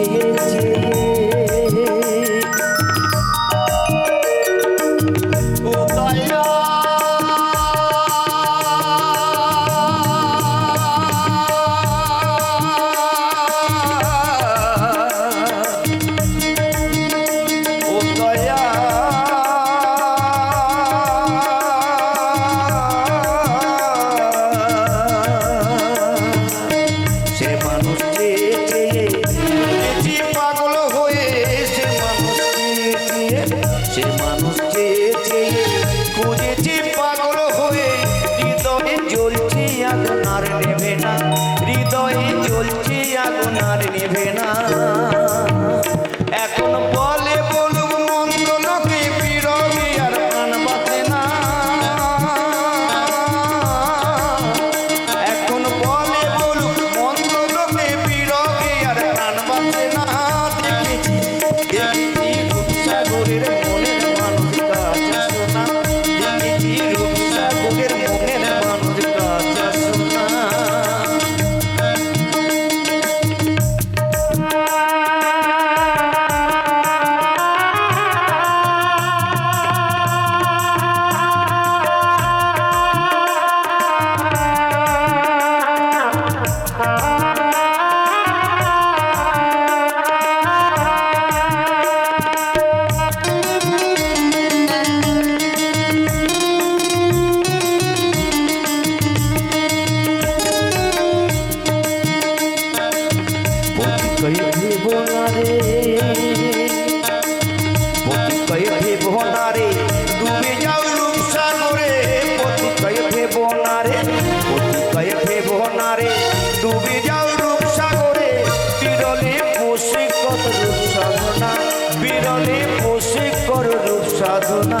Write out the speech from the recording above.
esse manos que তুমি যাও রূপসাগরে। বিরলে পোষে কর রূপ সাধনা বিরলে পোষে কর রূপ সাধনা